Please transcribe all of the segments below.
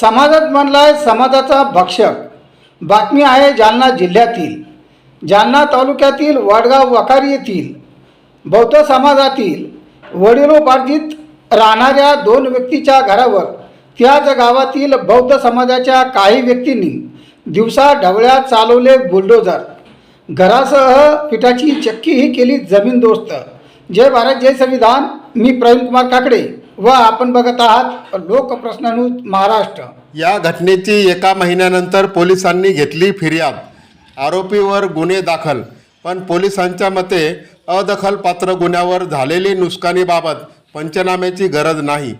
समाजात म्हणला आहे समाजाचा भक्षक. बातमी आहे जालना जिल्ह्यातील. जालना तालुक्यातील वडगाव वखारी येथील. बौद्ध समाजातील वडिलोपार्जित राहणाऱ्या दोन व्यक्तीच्या घरावर त्याच गावातील बौद्ध समाजाच्या काही व्यक्तींनी दिवसा ढवळ्या चालवले बुलडोजर घरासह पिठाची चक्कीही केली जमीनदोस्त जय भारत जय संविधान. मी प्रवीण कुमार काकडे. व आपण बघत आहात लोकप्रश्नानु महाराष्ट्र. या घटनेची एका महिन्यानंतर पोलिसांनी घेतली फिर्याद. आरोपीवर गुन्हे दाखल. पण पोलिसांच्या मते अदखलपात्र गुन्ह्यावर झालेली नुकसानीबाबत पंचनाम्याची गरज नाही.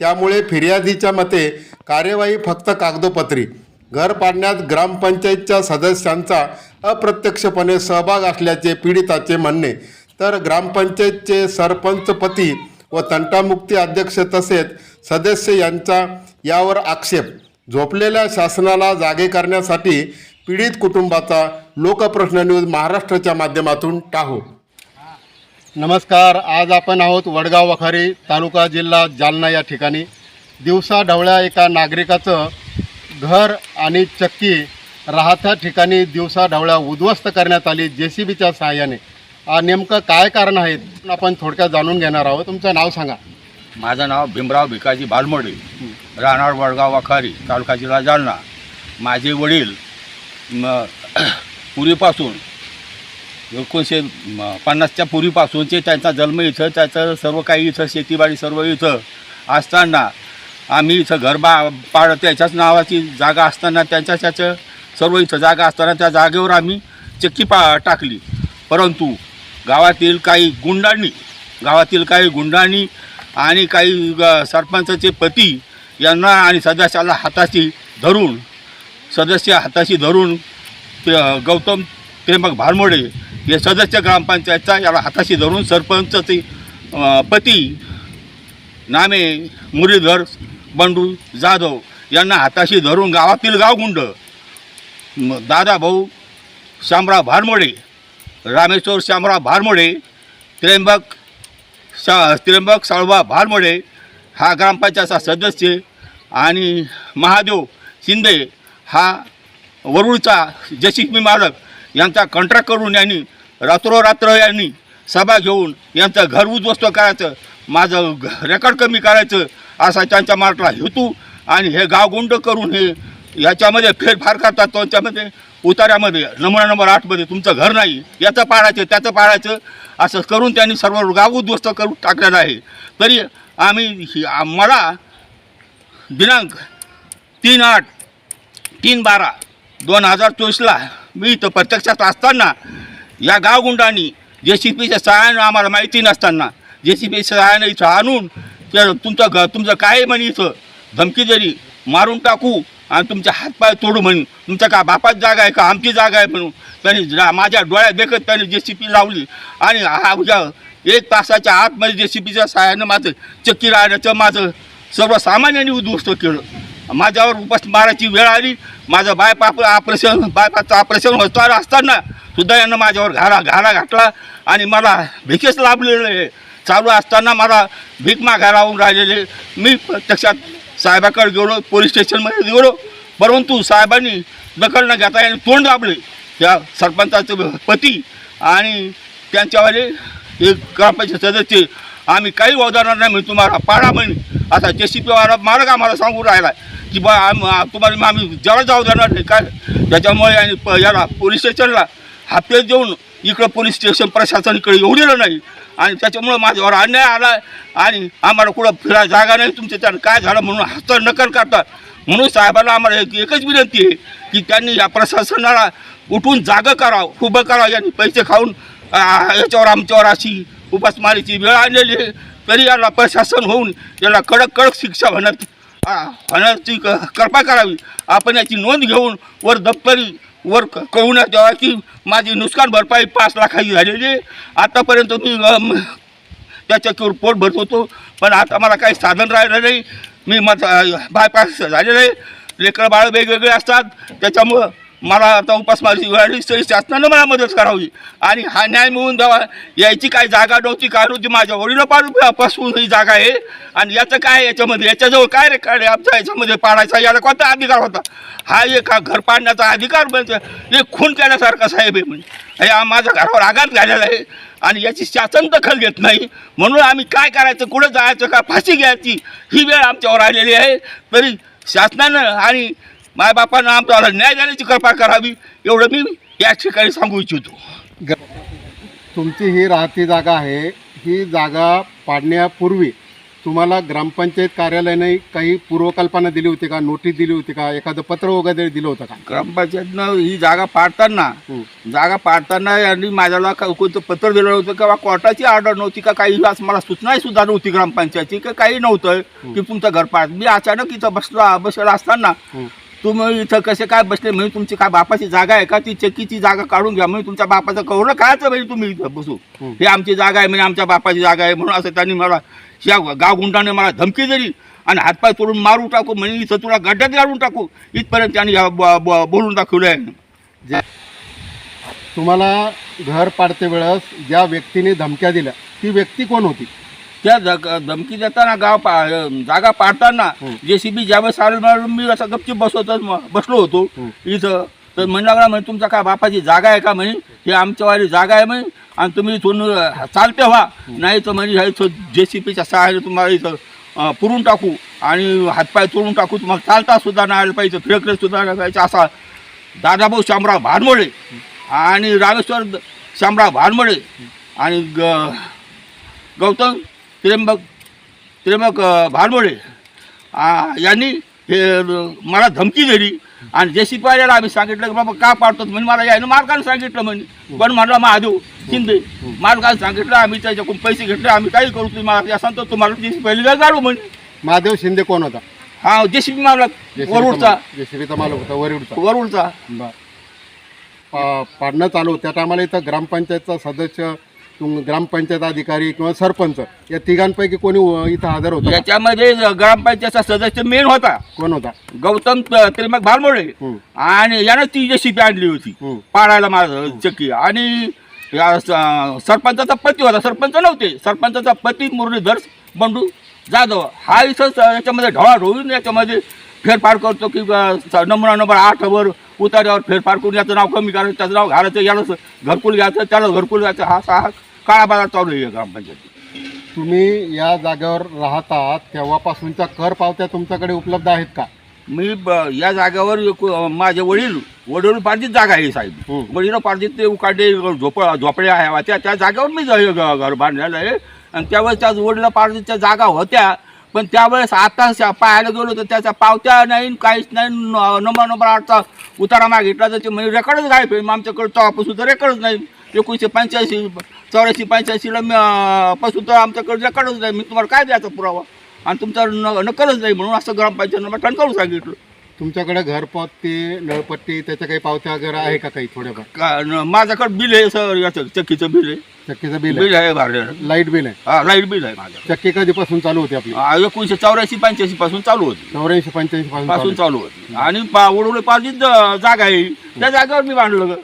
त्यामुळे फिर्यादीच्या मते कार्यवाही फक्त कागदोपत्री. घर पाडण्यात ग्रामपंचायतच्या सदस्यांचा अप्रत्यक्षपणे सहभाग असल्याचे पीडिताचे म्हणणे. तर ग्रामपंचायतचे सरपंचपती व तंटामुक्ती अध्यक्ष तसेच सदस्य यांचा यावर आक्षेप. झोपलेल्या शासनाला जागे करण्यासाठी पीडित कुटुंबाचा लोकप्रश्न न्यूज महाराष्ट्राच्या माध्यमातून टाहो. नमस्कार. आज आपण आहोत वडगाव वखारी तालुका जिल्हा जालना या ठिकाणी. दिवसा ढवळ्या एका नागरिकाचं घर आणि चक्की राहत्या ठिकाणी दिवसा ढवळ्या उद्ध्वस्त करण्यात आली. जे सी बीच्या सहाय्याने. नेमकं काय कारण आहेत आपण थोडक्यात जाणून घेणार आहोत. तुमचं नाव सांगा. माझं नाव भीमराव भिकाजी बालमोडे. राहणार वडगाव वाखारी तालुका जिल्हा जालना. माझे वडील म पूर्वीपासून एकोणीसशे पन्नासच्या पूर्वीपासूनचे त्यांचा जन्म इथं त्याचं सर्व काही इथं शेतीबाडी सर्व इथं असताना आम्ही इथं घर बा पाड त्याच्याच नावाची जागा असताना त्यांच्या त्याचं सर्व इथं जागा असताना त्या जागेवर आम्ही चक्की पा टाकली. परंतु गावातील काही गुंडांनी गावातील काही गुंडांनी आणि काही ग- सरपंचाचे पती यांना आणि सदस्याला हाताशी धरून सदस्य हाताशी धरून ते गौतम प्रेमक भारमोडे हे सदस्य ग्रामपंचायतचा याला हाताशी धरून सरपंचाचे पती नामे मुरलीधर बंडू जाधव यांना हाताशी धरून गावातील गावगुंड दादा भाऊ शामराव भारमोडे रामेश्वर शामराव भारमोडे त्र्यंबक शा त्र्यंबक साळबा भारमोडे हा ग्रामपंचायतचा सदस्य आणि महादेव शिंदे हा वरुळचा जशीमी मालक यांचा कॉन्ट्रॅक्ट करून यांनी रात्रोरात्र यांनी सभा घेऊन यांचं घर उद्ध्वस्त करायचं माझं घ- रेकॉर्ड कमी करायचं असा त्यांच्या मार्टला हेतू आणि हे गावगुंड करून हे याच्यामध्ये फेरफार करतात त्यांच्यामध्ये उतार्यामध्ये नमुना नंबर आठमध्ये तुमचं घर नाही याचं पाळायचं त्याचं पाळायचं असं करून त्यांनी सर्व गाव उद्ध्वस्त करून टाकलेलं आहे. तरी आम्ही ही- मला दिनांक तीन आठ तीन बारा दोन हजार चोवीसला मी इथं प्रत्यक्षात असताना या गावगुंडांनी जे सी पीच्या सहाय्यानं आम्हाला माहिती नसताना जे सी पीच्या सहाय्यानं इथं आणून तुमचं घ तुमचं काय म्हणे इथं धमकी जरी मारून टाकू आणि तुमचे हातपाय तोडू म्हणून. तुमच्या का बापाच जागा आहे का? आमची जागा आहे म्हणून. त्यांनी जा- माझ्या डोळ्यात देखत त्यांनी जे सी पी लावली. आणि हा उद्या एक तासाच्या आतमध्ये जे सी पीच्या सहाय्यानं माझं चक्की राहण्याचं माझं सर्वसामान्यांनी उद्ध्वस्त केलं. माझ्यावर उपास मारायची वेळ आली. माझं बायपाप ऑपरेशन बायपाचं ऑपरेशन होत असताना सुद्धा यानं माझ्यावर घाला घाला घातला. आणि मला भिकेच लाभलेलं आहे. चालू असताना मला भीक मागायला राहिलेले मी प्रत्यक्षात साहेबाकडे गेलो पोलीस स्टेशनमध्ये गेलो परंतु साहेबांनी दखल न घेता यांनी तोंड दाबले. त्या सरपंचाचे पती आणि त्यांच्यावाले एक ग्रामपंचायत सदस्य आम्ही काही वावरणार नाही म्हणजे तुम्हाला पाडा म्हणे. आता जे सी पीवाला मार्ग आम्हाला सांगून राहिला की बा आम तुम्हाला आम्ही जेव्हा जाऊ देणार नाही काय त्याच्यामुळे आणि प याला पोलीस स्टेशनला हाफते देऊन इकडं पोलीस स्टेशन प्रशासन इकडे येऊ दिलं नाही. आणि त्याच्यामुळं माझ्यावर अन्याय आला आणि आम्हाला कुठं फिरायला जागा नाही तुमच्या त्यानं काय झालं म्हणून हस्त नकल करतात म्हणून साहेबांना आम्हाला एक एकच विनंती आहे की त्यांनी या प्रशासनाला उठून जागं करावं उभं करावं यांनी पैसे खाऊन याच्यावर आमच्यावर अशी उपासमारीची वेळ आणलेली आहे. तरी याला प्रशासन होऊन याला कडक कडक शिक्षा होण्यात होण्याची क- कृपा करावी. आपण याची नोंद घेऊन वर दप्तरी वर क- न यावं की माझी नुकसान भरपाई पाच लाखाची झालेली आहे. आतापर्यंत मी त्याच्या पोट भरत होतो. पण आता मला काही साधन राहिलं नाही. मी माझा बायपास झालेलं आहे. लेकरं बाळ वेगवेगळे असतात. त्याच्यामुळं मला आता उपासमारीची वेळ आली तरी शासनानं मला मदत करावी. आणि हा न्याय मिळवून द्यावा. याची काय जागा नव्हती काय नव्हती माझ्या वडिला पासून ही जागा आहे. आणि याचं काय याच्यामध्ये? याच्याजवळ काय रे काय आमच्या याच्यामध्ये पाडायचा याला कोणता अधिकार होता? हा एक घर पाडण्याचा अधिकार म्हणजे हे खून केल्यासारखा साहेब आहे म्हणजे. हे हा माझ्या घरावर आघात झालेला आहे. आणि याची शासन दखल घेत नाही. म्हणून आम्ही काय करायचं कुठं जायचं का फाशी घ्यायची ही वेळ आमच्यावर आलेली आहे. तरी शासनानं आणि मायबापानं आमच्याला न्याय देण्याची कृपा करावी एवढं मी या ठिकाणी सांगू इच्छितो तुमची ही राहती जागा आहे ही जागा पाडण्यापूर्वी तुम्हाला ग्रामपंचायत कार्यालयाने काही पूर्वकल्पना दिली होती का नोटीस दिली होती का एखादं पत्र वगैरे दिलं होतं का ग्रामपंचायतनं ही जागा पाडताना. जागा पाडताना यांनी माझ्याला कोणतं पत्र दिलं होतं किंवा कोर्टाची ऑर्डर नव्हती का काही मला सूचनाही सुद्धा नव्हती ग्रामपंचायतची का काही नव्हतं की तुमचं घर पाड मी अचानक इथं बसला बसला असताना. तुम्ही इथं कसे काय बसले? म्हणजे तुमची काय बापाची जागा आहे का? ती चक्कीची जागा काढून घ्या. म्हणजे तुमच्या बापाचं कवरं खायचं म्हणजे तुम्ही इथं बसू. हं. आमची जागा आहे म्हणजे आमच्या बापाची जागा आहे म्हणून असं त्यांनी मला या गावगुंडाने मला धमकी दिली. आणि हातपाय तोडून मारून टाकू म्हणजे इथं तुला गड्ड्यात गाडून टाकू. इथपर्यंत त्यांनी बोलून दाखवलं आहे. जे तुम्हाला घर पाडते वेळेस ज्या व्यक्तीने धमक्या दिल्या ती व्यक्ती कोण होती? त्या जग धमकी देताना गाव पा जागा पाडताना हं. जे सी बी ज्यावेळेस आलं ना, मी असा गपचीप बसवतो बसलो होतो हं. इथं. तर म्हणू लागला म्हणे तुमचा काय बापाची जागा आहे का म्हणे? ही आमच्यावाली जागा आहे म्हणे. आणि तुम्ही इथून चालते व्हा. नाही तर म्हणजे जे सी पीच्या सहाय्याने तुम्हाला इथं पुरून टाकू. आणि हातपाय तोडून टाकू. तुम्हाला चालता सुद्धा नाही आलं पाहिजे. फिरकले सुद्धा नाही पाहिजे. असा दादाभाऊ शामराव भानमोळे आणि रामेश्वर शामराव भानमोळे आणि ग गौतम त्र्यंबक त्र्यंबक आ, यांनी हे मला धमकी दिली. आणि जे शिपायाला आम्ही सांगितलं की बाबा का पाडतो म्हणजे मला यानं मालकानं सांगितलं म्हणे. पण म्हणलं महादेव शिंदे मालकानं सांगितलं आम्ही त्याच्याकडून पैसे घेतले आम्ही काही करू तुम्ही मला सांगतो तुम्हाला जे शिपायला काढू म्हणे. महादेव शिंदे कोण होता? हा जे शिपी मालक वरुडचा. जेसीबीचा मालक होता वरुडचा. वरुडचा. पाडणं चालू त्या टायमाला इथं ग्रामपंचायतचा सदस्य तुम- ग्रामपंचायत अधिकारी किंवा सरपंच या तिघांपैकी कोणी व- इथं हजर होता? याच्यामध्ये ग्रामपंचायतचा सदस्य मेन होता. कोण होता? गौतम त- त्र्यंबक भानमोळे हं. आणि यानं ती जे शिपी आणली होती हं. पाडायला माझं चक्की आणि या स- सरपंचाचा पती होता. सरपंच नव्हते. सरपंचाचा पती मुरलीधर बंडू जाधव. हा इथं स- याच्यामध्ये ढवळाढवळून याच्यामध्ये फेरफार करतो की अ, स- नमुना नंबर आठवर उतार्यावर फेरफार करून याचं नाव कमी करायचं त्याचं नाव घालायचं याला स- घरकुल घ्यायचं त्याला घरकुल घ्यायचं. हा हा. काळा बाजार चालू आहे ग्रामपंचायत तुम्ही या जागेवर राहता तेव्हापासूनच्या कर पावत्या तुमच्याकडे उपलब्ध आहेत का? मी ब- या जागेवर एक, माझे वडील वडील पार्टीत जागा आहे साहेब. वडील पार्टीत ते उकाडे झोप झोपड्या आहे त्या त्या जागेवर मी ज- घर बांधलेलं आहे. आणि त्यावेळेस त्या वडील पार्टीच्या जागा होत्या पण त्यावेळेस आता श- पाहायला गेलो तर त्याच्या पावत्या नाही काहीच नाही न- नंबर नंबर आठचा उतारा मागितला तर ते म्हणजे रेकॉर्डच गायब आहे. आमच्याकडे तेव्हापासून तर रेकॉर्डच नाही. एकोणीसशे पंच्याऐंशी चौऱ्याऐंशी पंच्याऐंशीला पासून तर आमच्याकडे रेकॉर्डच नाही. मी तुम्हाला काय द्यायचा पुरावा? आणि तुमचा न नकलच नाही म्हणून असं ग्रामपंचायत ठणकावून सांगितलं. तुमच्याकडे घरपट्टी नळपट्टी त्याच्या काही पावत्या वगैरे आहे का काही थोड्याफार का माझ्याकडे बिल आहे सर याचं चक्कीचं बिल आहे. चक्कीचं बिल बिल आहे आहे भरलेलं लाइट बिल आहे? हा लाइट बिल आहे माझं चक्की कधीपासून चालू होती आपली? हा, एकोणीसशे चौऱ्याऐंशी पंच्याऐंशी पासून चालू होती. चौऱ्याऐंशी पंच्याऐंशी पासून चालू पासून आहे. चालू होती. आणि पा वडवले पाचीच जागा आहे. त्या जागेवर मी बांधलं ग.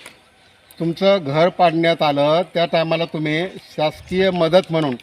तुमचं घर पाडण्यात आलं त्या टायमाला तुम्ही शासकीय मदत म्हणून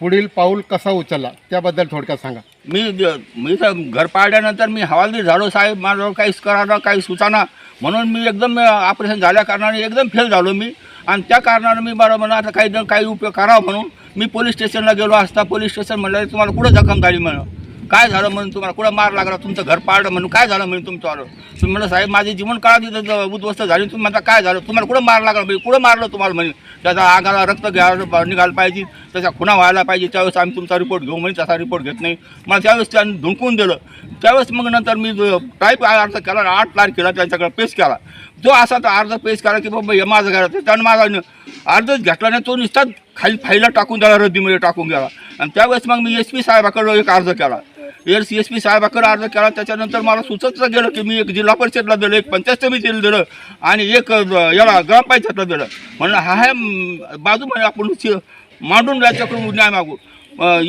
पुढील पाऊल कसा उचलला त्याबद्दल थोडक्यात सांगा. मी ज- मी तर घर पाडल्यानंतर मी हवालदिल झालो साहेब माझं काहीच करायला काही सुचाना. म्हणून मी एकदम ऑपरेशन झाल्या कारणाने एकदम फेल झालो मी. आणि त्या कारणानं मी बरं म्हणा आता काही काही उपयोग करावा म्हणून मी पोलीस स्टेशनला गेलो. असता पोलीस स्टेशन म्हणलं तुम्हाला कुठं जखम झाली? म्हणून काय झालं म्हणून तुम्हाला कुठं मार लागला? तुमचं घर पाडलं म्हणून काय झालं म्हणून तुमच्यावर तुम्ही म्हणलं साहेब माझी जीवन काळात इथं उद्ध्वस्त झाली तुम्ही म्हणता काय झालं? तुम्हाला कुठं मार लागला? म्हणजे कुठं मारलं तुम्हाला? म्हणे त्याचा आगाला रक्त घ्यायला निघायला पाहिजे. त्याचा खुणा व्हायला पाहिजे. त्यावेळेस आम्ही तुमचा रिपोर्ट घेऊ म्हणजे त्याचा रिपोर्ट घेत नाही. मला त्यावेळेस त्यांनी धुंकून दिलं. त्यावेळेस मग नंतर मी टाईप अर्ज केला आणि आठ तारखेला त्यांच्याकडे पेश केला. जो असा तर अर्ज पेश केला की बाबा हे माझं घरात त्यानं माझा अर्जच घेतला नाही. तो नुसता खाली फाईला टाकून द्याला रद्दीमध्ये टाकून गेला. आणि त्यावेळेस मग मी एस पी साहेबाकडं एक अर्ज केला. एस एस पी साहेबाकडे अर्ज केला त्याच्यानंतर मला सुचत गेलं की मी एक जिल्हा परिषदला दिलं एक पंचायत समितीला दिलं आणि एक याला ग्रामपंचायतला दिलं. म्हणलं हा आहे बाजू म्हणजे आपण मांडून याच्याकडून न्याय मागू.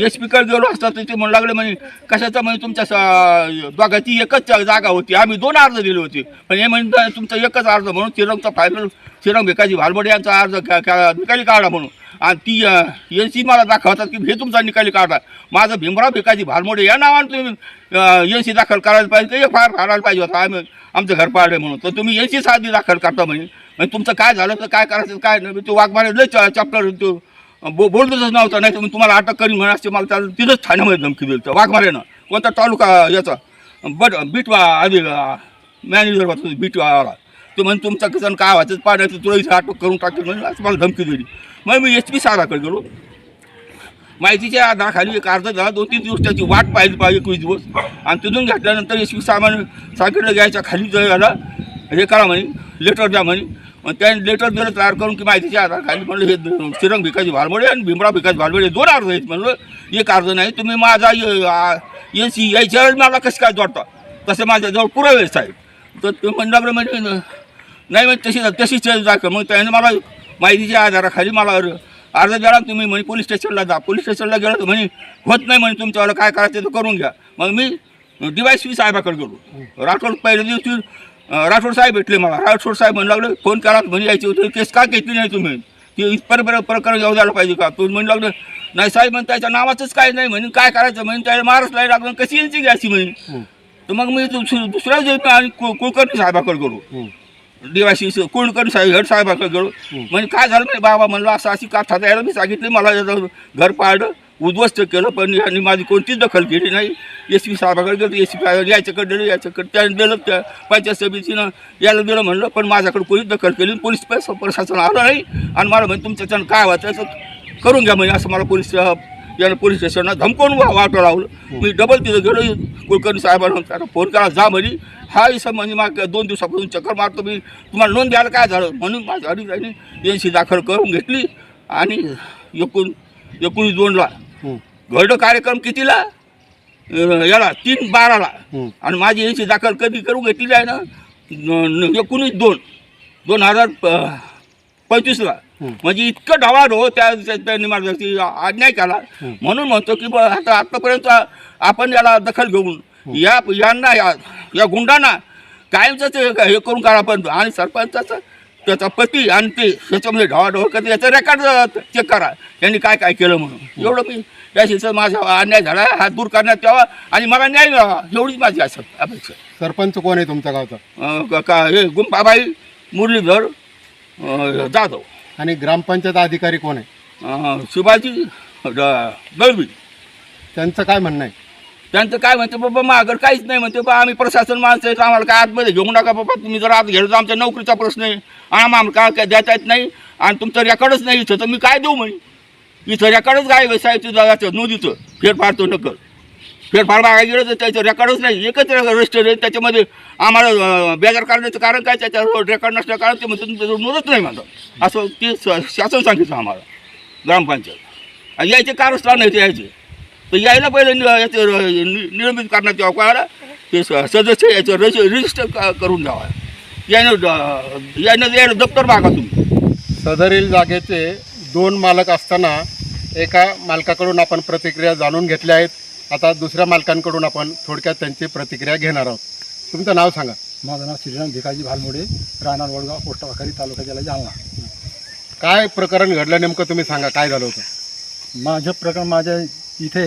एस पीकडे गेलो असता तर ते म्हणू लागले म्हणे कशाचं म्हणजे तुमच्या स- दोघांची एकच जागा होती आम्ही दोन अर्ज दिले होते. पण हे म्हणजे तुमचा एकच अर्ज म्हणून श्रीरंगचा फायनल श्रीरंग भिकाजी भालबडे यांचा अर्ज का- निकाली काढा म्हणून. आणि ती एन सी मला दाखवतात की हे तुमचा निकाली काढा. माझं भीमराव भिकाजी भालमोडे या नावानं तुम्ही एन सी दाखल करायला पाहिजे एक फार काढायला पाहिजे होता. आम्ही आमचं घर पाडलं म्हणून. तर तुम्ही एन सी साधी दाखल करता म्हणे. म्हणजे तुमचं काय झालं? तर काय करायचं? काय नाही? तो वाघमारे लय चॅप्टर तो बो बोलतच नव्हता. नाही तर मग तुम्हाला अटक करीन म्हणून असते मला त्याला तिथंच ठाण्यामध्ये धमकी दिली. वाघमारेनं. कोणता तालुका याचा? बट बीट आधी मॅनेजर होता बीटवाला. तो म्हणजे तुमचा किसान काय व्हायचं पाण्याचं तुला इथे अटक करून टाकेल म्हणजे असं मला धमकी दिली. मग मी एच पी साराकडे गेलो. माहितीच्या आधाराखाली एक अर्ज झाला दोन तीन दिवस त्याची वाट पाहिली पाहिजे एकवीस दिवस. आणि तिथून घेतल्यानंतर एस पी सामान सांगितलं घ्यायच्या खाली जर याला हे करा म्हणे लेटर द्या म्हणे. मग त्याने लेटर जर तयार करून की माहितीच्या आधाराखाली म्हणलं हे श्रीरंग भिकाजी भालमडे आणि भीमराव भिकाजी भालमडे दोन अर्ज आहेत. म्हणलं एक अर्ज नाही तुम्ही माझा एन सी यायच्या वेळेस मला कसं काय जोडता? तसे माझ्याजवळ पुरावेच आहे तर ते म्हणल्याप्रमाणे नाही म्हणजे तशी तशीच दाखल मग त्याने मला माहितीच्या आधाराखाली मला अर्ज द्याला तुम्ही म्हणे पोलीस स्टेशनला जा. पोलीस स्टेशनला गेलं तर म्हणे होत नाही म्हणे तुमच्यावाला. काय करायचं ते करून घ्या. मग मी डी वाय सी साहेबाकडे गेलो. राठोड पहिल्या दिवशी राठोड साहेब भेटले मला. राठोड साहेब म्हणू लागले फोन करा म्हणे यायची होती केस का घेतली नाही तुम्ही? ती इथपर्यंत प्रकरण येऊ द्यायला पाहिजे का? तुम्ही म्हणू लागलं नाही साहेब म्हणून त्याच्या नावाचंच काय नाही म्हणे. काय करायचं म्हणे? त्याला मारच नाही लागलं. कशी यांची घ्यायची म्हणे? तर मग मी दुस- दुसऱ्या आणि कुलकर्णी साहेबाकडे गेलो. दिवाशी कुलकर्णी साहेब? हेड साहेबाकडे गेलो. म्हणजे काय झालं नाही बाबा? म्हणलं असं अशी कथा द्यायला मी सांगितली मला याचं घर पाडलं उद्ध्वस्त केलं पण यांनी माझी कोणतीच दखल केली नाही. एस पी साहेबाकडे गेलो एस पी याच्याकडे दिलं याच्याकडे त्याने दिलं त्या पंचायत समितीनं याला दिलं म्हणलं पण माझ्याकडे कोणीच दखल केली. पोलीस पैसा प्रशासन आलं नाही. आणि मला म्हणजे तुमच्याच्यानं काय व्हायचं असं करून घ्या म्हणजे असं मला पोलीस यानं पोलीस स्टेशनला धमकवून वा- वाटं लावलं मी डबल तिथं गेलो. कुलकर्णी साहेबांना त्याला फोन करा जा म्हणे. हा इसं म्हणजे मग दोन दिवसापासून चक्कर मारतो मी. तुम्हाला नोंद द्यायला काय झालं? म्हणून माझ्या अडीच यांशी दाखल करून घेतली आणि एकूण एकोणीस दोनला. घरडं कार्यक्रम कितीला? याला तीन बाराला. आणि माझी यांची दाखल कधी करून घेतली आहे ना एकोणीस दोन. दोन हजार प- पंचवीसला. म्हणजे इतकं ढवाळ हो त्या त्यांनी ती अन्याय केला. म्हणून म्हणतो की आता आतापर्यंत आपण याला दखल घेऊन या यांना या या गुंडांना कायमचं ते हे करून करा पण आणि सरपंचाचं त्याचा पती आणि ते ह्याच्यामध्ये ढवाढवळ करते याचं रेकॉर्ड चेक करा. यांनी काय काय केलं म्हणून? एवढं मी याशीचं माझा अन्याय झाला हा दूर करण्यात यावा आणि मला न्याय मिळावा एवढीच माझी असं अपेक्षा. सरपंच कोण आहे तुमच्या गावचा? का- हे गुंपाबाई मुरलीधर जाधव. आणि ग्रामपंचायत अधिकारी कोण आहे? शिवाजी दळवी. त्यांचं काय म्हणणं आहे? त्यांचं काय म्हणते बाबा मागं काहीच नाही म्हणते बा आम्ही प्रशासन माणसं आहेत आम्हाला काय आतमध्ये घेऊ नका बाबा तुम्ही जर आत गेलं तर आमच्या नोकरीचा प्रश्न आहे. आणि आम्हाला काय काय देता येत नाही आणि तुमचं रेकॉर्डच नाही इथं तर मी काय देऊ म्हणे? इथं रेकॉर्डच काय साहेबचं जागाचं नोंदीचं. फेरफार तो नकल फेरफार बागा गेलं तर त्याचं रेकॉर्डच नाही एकच रजिस्टर आहे. त्याच्यामध्ये आम्हाला बेजार करण्याचं कारण काय? त्याच्यावर रेकॉर्ड नसल्या कारण ते म्हणतात तुमचं नोंदच नाही म्हणतात. असं ते शासन सांगितलं आम्हाला ग्रामपंचायत. आणि यायचे कारस्थान नाही ते यायचे. तर यायला पहिले नि- याचं निलंबित करण्यात यावं कळालं ते सदस्य याचं रजि रजिस्टर क- करून द्यावा यानं यानं यानं दप्तर मागा तुम्ही. सदरील जागेचे दोन मालक असताना एका मालकाकडून आपण प्रतिक्रिया जाणून घेतल्या आहेत. आता दुसऱ्या मालकांकडून आपण थोडक्यात त्यांची प्रतिक्रिया घेणार आहोत. तुमचं नाव सांगा. माझं नाव श्रीराम भिकाजी भालमोडे राहणार वडगाव पोस्ट वाखारी तालुका जिल्हा जालना. काय प्रकरण घडलं नेमकं तुम्ही सांगा काय झालं होतं? माझं प्रकरण माझ्या इथे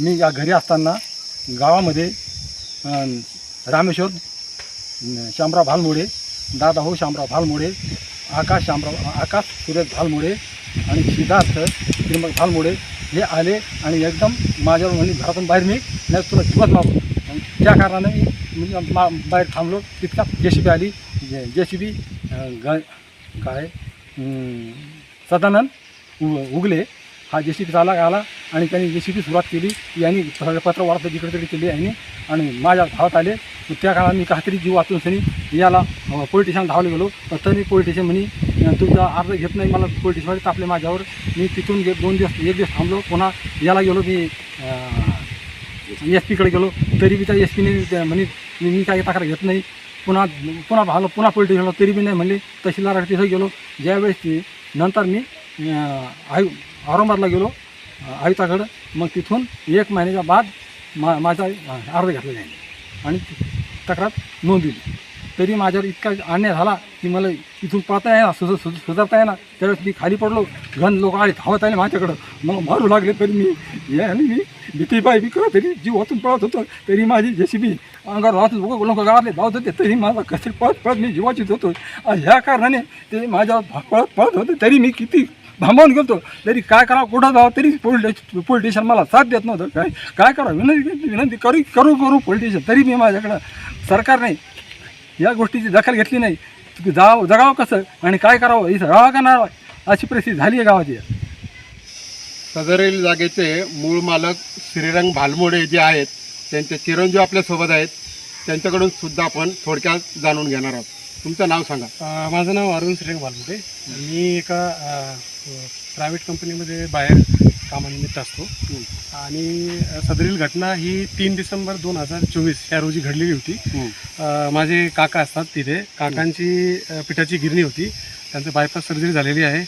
मी या घरी असताना गावामध्ये रामेश्वर श्यामराव शामराव भालमोडे दादा हो शामराव भालमोडे आकाश शामराव आकाश सुरेश भालमोडे आणि सिद्धार्थ श्रीमद भालमोडे हे आले आणि एकदम माझ्यावर म्हणजे घरातून बाहेर मी नाही तुला जीवत मागू त्या कारणाने मी मा- बाहेर थांबलो. तितका जे सी बी आली. जे सी बी ग काय सदानंद उ- उगले. हा जे सी पी चालक आला आणि त्यांनी जे सी पी सुरुवात केली यांनी सगळं पत्र वाढत जिकडे तिकडे केली यांनी. आणि माझ्या धावत आले त्या काळात मी काहीतरी जीव वाचून सनी याला पोलीस स्टेशन धावले गेलो. तर तरी पोलीस स्टेशन म्हणे तुमचा अर्ज घेत नाही मला पोलीस स्टेशनमध्ये तापले माझ्यावर. मी तिथून गे दोन दिवस एक दिवस थांबलो. पुन्हा याला गेलो मी एस पीकडे गेलो. तरी बी त्या एस पीने म्हणे मी मी काही तक्रार घेत नाही. पुन्हा पुन्हा भालो पुन्हा पोलीस स्टेशनला तरी बी नाही म्हणले. तहसीलदाराकडे तिथं गेलो. ज्यावेळेस ती नंतर मी आयु औरंगाबादला गेलो आयुक्ताकडं मग तिथून एक महिन्याच्या बाद मा माझा अर्ज घातला नाही आणि तक्रार नोंदवली. तरी माझ्यावर इतका अन्याय झाला की मला इथून पळता येणार सुध सुध सुधारता येणार त्यावेळेस मी खाली पडलो. घन लोक आले धावत आले माझ्याकडं. मग मारू लागले तरी मी या आणि मी भीती पाय मी तरी जीव वाचून पळत होतो. तरी माझी जशी मी अंगावर वाचून लोक लोक गावातले धावत होते तरी माझा कसे पळत पळत मी जीवाचीत होतो. ह्या कारणाने ते माझ्यावर पळत पळत होते तरी मी किती भांबावून गेलो तरी काय करावं कुठं जावं तरी पोलीस पोलीस स्टेशन मला साथ देत नव्हतं. काय काय करावं? विनंती विनंती करू करू करू पोलीस स्टेशन. तरी मी माझ्याकडं सरकारने या गोष्टीची दखल घेतली नाही. जावं जगावं कसं? आणि काय करावं? इथं राहावं का नाही? अशी परिस्थिती झाली आहे गावाची. सदरील जागेचे मूळ मालक श्रीरंग भालमोडे जे आहेत त्यांचे चिरंजीव आपल्यासोबत आहेत. त्यांच्याकडून सुद्धा आपण थोडक्यात जाणून घेणार आहोत. तुमचं नाव सांगा. अ, माझं नाव अरुण श्रेंग बालमुटे मी एका प्रायव्हेट कंपनीमध्ये बाहेर कामानिमित्त असतो. आणि अ, सदरील घटना ही तीन डिसेंबर दोन हजार चोवीस या रोजी घडलेली होती. अ, माझे काका असतात तिथे. काकांची अ, पिठाची गिरणी होती. त्यांचं बायपास सर्जरी झालेली आहे.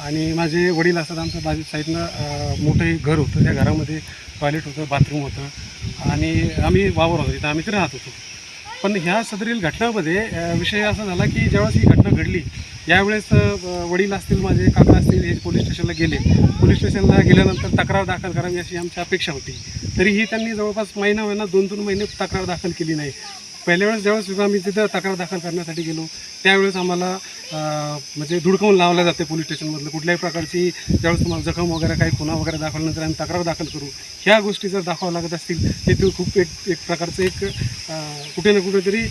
आणि माझे वडील असतात आमचं बाजू साईडनं अ, मोठं एक घर होतं. त्या घरामध्ये टॉयलेट होतं बाथरूम होतं. आणि आम्ही वावर होतो. तिथं आम्ही ते राहत होतो. पण ह्या सदरील घटनामध्ये विषय असा झाला की ज्यावेळेस ही घटना घडली यावेळेस वडील असतील माझे काका असतील हे पोलीस स्टेशनला गेले. पोलीस स्टेशनला गेल्यानंतर तक्रार दाखल करावी अशी आमची अपेक्षा होती. तरीही त्यांनी जवळपास महिना महिना दोन दोन महिने तक्रार दाखल केली नाही. पहिल्या वेळेस ज्यावेळेस आम्ही तिथं तक्रार दाखल करण्यासाठी गेलो त्यावेळेस आम्हाला म्हणजे धुडकावून लावलं जाते पोलीस स्टेशनमधलं. कुठल्याही प्रकारची ज्यावेळेस तुम्हाला जखम वगैरे काही खुना वगैरे दाखवल्यानंतर आम्ही तक्रार दाखल करू. ह्या गोष्टी जर दाखवावं लागत असतील ते ते खूप एक एक प्रकारचं एक कुठे ना कुठेतरी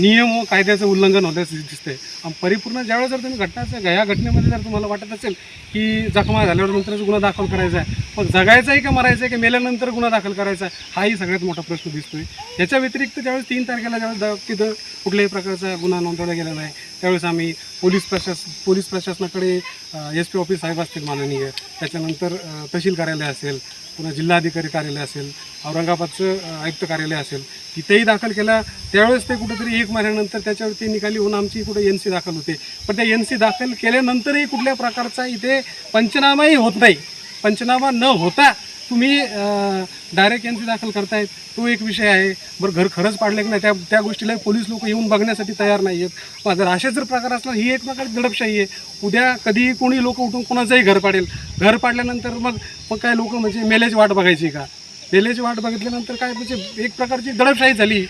नियम व कायद्याचं उल्लंघन होल्याचं दिसतंय. आणि परिपूर्ण ज्यावेळेस जर तुम्ही घटनाचं या घटनेमध्ये जर तुम्हाला वाटत असेल की जखमा झाल्यावर नंतरच गुन्हा दाखल करायचा आहे मग जगायचं आहे का मरायचं आहे की मेल्यानंतर गुन्हा दाखल करायचा आहे हाही सगळ्यात मोठा प्रश्न दिसतोय. याच्या व्यतिरिक्त ज्यावेळेस तीन तारखेला ज्यावेळेस तिथं कुठल्याही प्रकारचा गुन्हा नोंदवला गेला नाही. त्यावेळेस आम्ही पोलीस प्रशास पोलीस प्रशासनाकडे एस पी ऑफिस साहेब असतील माननीय. त्याच्यानंतर तहसील कार्यालय असेल पुन्हा जिल्हाधिकारी कार्यालय असेल औरंगाबादचं आयुक्त कार्यालय असेल तिथेही दाखल केला. त्यावेळेस ते कुठेतरी एक महिन्यानंतर त्याच्यावरती निकाली होऊन आमची कुठे एन सी दाखल होते. पण त्या एन सी दाखल केल्यानंतरही कुठल्या प्रकारचा इथे पंचनामाही होत नाही. पंचनामा न होता तुम्ही डायरेक्ट एन सी दाखल करतायत तो एक विषय आहे. बरं घर खरंच पाडलं की नाही त्या त्या गोष्टीला पोलीस लोक येऊन बघण्यासाठी तयार नाही आहेत मग जर असेच जर प्रकार असला ही एक प्रकारची दडपशाही आहे. उद्या कधीही कोणी लोक उठून कोणाचंही घर पाडेल. घर पाडल्यानंतर मग मग काय लोक म्हणजे मेल्याची वाट बघायची का? मेल्याची वाट बघितल्यानंतर काय म्हणजे एक प्रकारची दडपशाही झाली.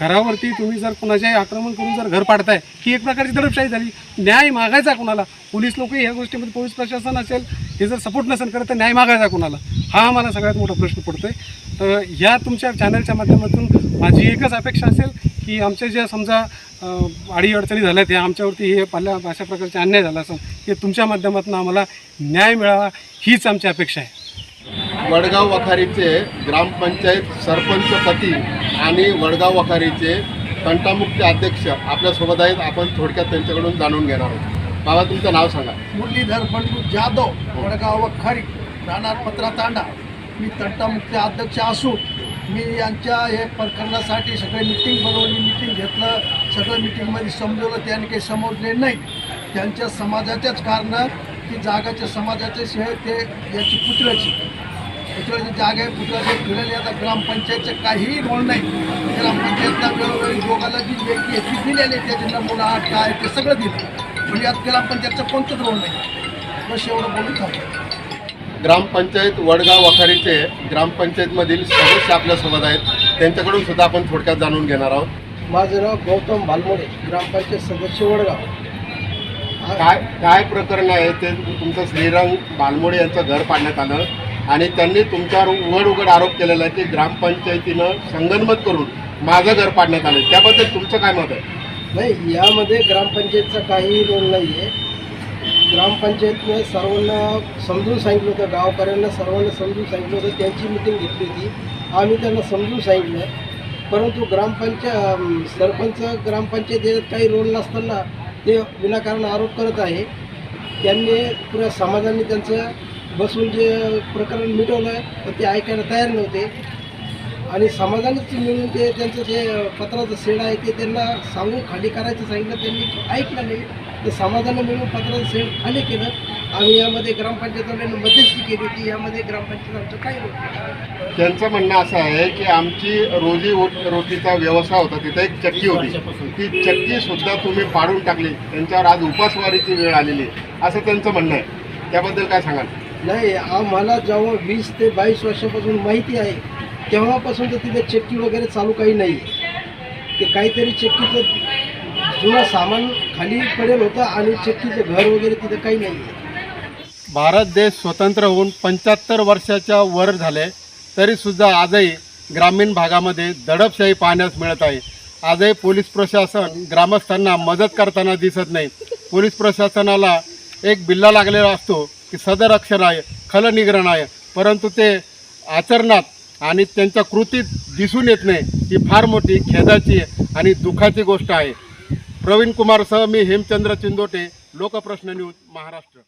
घरावरती तुम्ही जर कोणाच्याही आक्रमण करून जर घर पाडताय ही एक प्रकारची दडपशाही झाली. न्याय मागायचा कुणाला? पोलीस लोक ह्या गोष्टीमध्ये पोलीस प्रशासन असेल हे जर सपोर्ट नसेल करत तर न्याय मागायचा कुणाला? हा आम्हाला सगळ्यात मोठा प्रश्न पडतोय. तर ह्या तुमच्या चॅनलच्या माध्यमातून माझी एकच अपेक्षा असेल की आमच्या ज्या समजा अडी अडचणी झाल्या त्या आमच्यावरती हे पाल्या अशा प्रकारचे अन्याय झाला असेल हे तुमच्या माध्यमातून आम्हाला न्याय मिळावा हीच आमची अपेक्षा आहे. वडगाव वखारीचे ग्रामपंचायत सरपंच पती आणि वडगाव वखारीचे तंटामुक्ती अध्यक्ष आपल्यासोबत आहेत. आपण थोडक्यात त्यांच्याकडून जाणून घेणार आहोत. बाबा तुमचं नाव सांगा. मुरलीधर बंडू जाधव वडगाव वखारी राहणार पत्रा तांडा. मी तंटामुक्ती अध्यक्ष असून मी यांच्या हे प्रकरणासाठी सगळे मिटिंग बोलवली मिटिंग घेतलं. सगळं मिटिंगमध्ये समजवलं. त्यांनी काही समजले नाही. त्यांच्या समाजाच्याच कारण की जागाच्या समाजाचे शहर ते याची पुतळ्याची. पुतळ्याची जागा आहे पुतळ्याचे फिरले आता ग्रामपंचायतचं काहीही रोल नाही. ग्रामपंचायतला वेळोवेळी दोघाला जी लेखी आहे ती दिलेली आहे त्याची नमुना आठ काय ते सगळं दिलं. पण यात ग्रामपंचायतचं कोणतंच रोल नाही. बस एवढं बोलून थांबतो ग्रामपंचायत वडगाव वखारीचे ग्रामपंचायतमधील सदस्य आपल्यासोबत आहेत. त्यांच्याकडून सुद्धा आपण थोडक्यात जाणून घेणार आहोत. माझं नाव गौतम भालमोडे ग्रामपंचायत सदस्य वडगाव. काय काय प्रकरण आहे ते तुमचं श्रीरंग बालमोडे यांचं घर पाडण्यात आलं आणि त्यांनी तुमच्यावर उघड उघड आरोप केलेला आहे की ग्रामपंचायतीनं संगनमत करून माझं घर पाडण्यात आलं. त्याबद्दल तुमचं काय मत आहे? नाही यामध्ये ग्रामपंचायतचा काही रोल नाही आहे ग्रामपंचायतने सर्वांना समजून सांगितलं होतं गावकऱ्यांना सर्वांना समजून सांगितलं होतं. त्यांची मिटिंग घेतली होती. आम्ही त्यांना समजून सांगितलं. परंतु ग्रामपंचायत सरपंच ग्रामपंचायत याच्यात काही रोल नसताना ते विनाकारण आरोप करत आहे त्यांनी पुऱ्या समाजाने त्यांचं बसून जे प्रकरण मिटवलं तर ते ऐकायला तयार नव्हते. आणि समाजानेच मिळून ते त्यांचं जे पत्राचं सेड आहे ते त्यांना सांगून खाली करायचं सांगितलं त्यांनी ऐकलं नाही. तर समाजाने मिळून पत्राचं सेड खाली केलं. आम्ही यामध्ये ग्रामपंचायतीने मध्यस्थी केली होती यामध्ये ग्रामपंचायत आमचं काही नव्हतं त्यांचं म्हणणं असं आहे की आमची रोजी रोटीचा व्यवसाय होता तिथे एक चक्की होती. ती चक्की सुद्धा तुम्ही पाडून टाकली. त्यांच्यावर आज उपासवारीची वेळ आलेली आहे. असं त्यांचं म्हणणं आहे. त्याबद्दल काय सांगाल? नाही आम्हाला जेव्हा वीस ते बावीस वर्षापासून माहिती आहे तेव्हापासून तर तिथे चक्की वगैरे चालू काही नाही. ते काहीतरी चक्कीचं जुनं सामान खाली पडेल होतं आणि चक्कीचं घर वगैरे तिथे काही नाही. आहे भारत देश स्वतंत्र होऊन पंच्याहत्तर वर्षाच्या वर झाले तरीसुद्धा आजही ग्रामीण भागामध्ये दडपशाही पाहण्यास मिळत आहे. आजही पोलीस प्रशासन ग्रामस्थांना मदत करताना दिसत नाही. पोलीस प्रशासनाला एक बिल्ला लागलेला असतो की सदर अक्षर आहे खलनिग्रहण आहे परंतु ते आचरणात आणि त्यांच्या कृतीत दिसून येत नाही ही फार मोठी खेदाची आणि दुःखाची गोष्ट आहे. प्रवीण कुमारसह मी हेमचंद्र चिंदोटे लोकप्रश्न न्यूज महाराष्ट्र.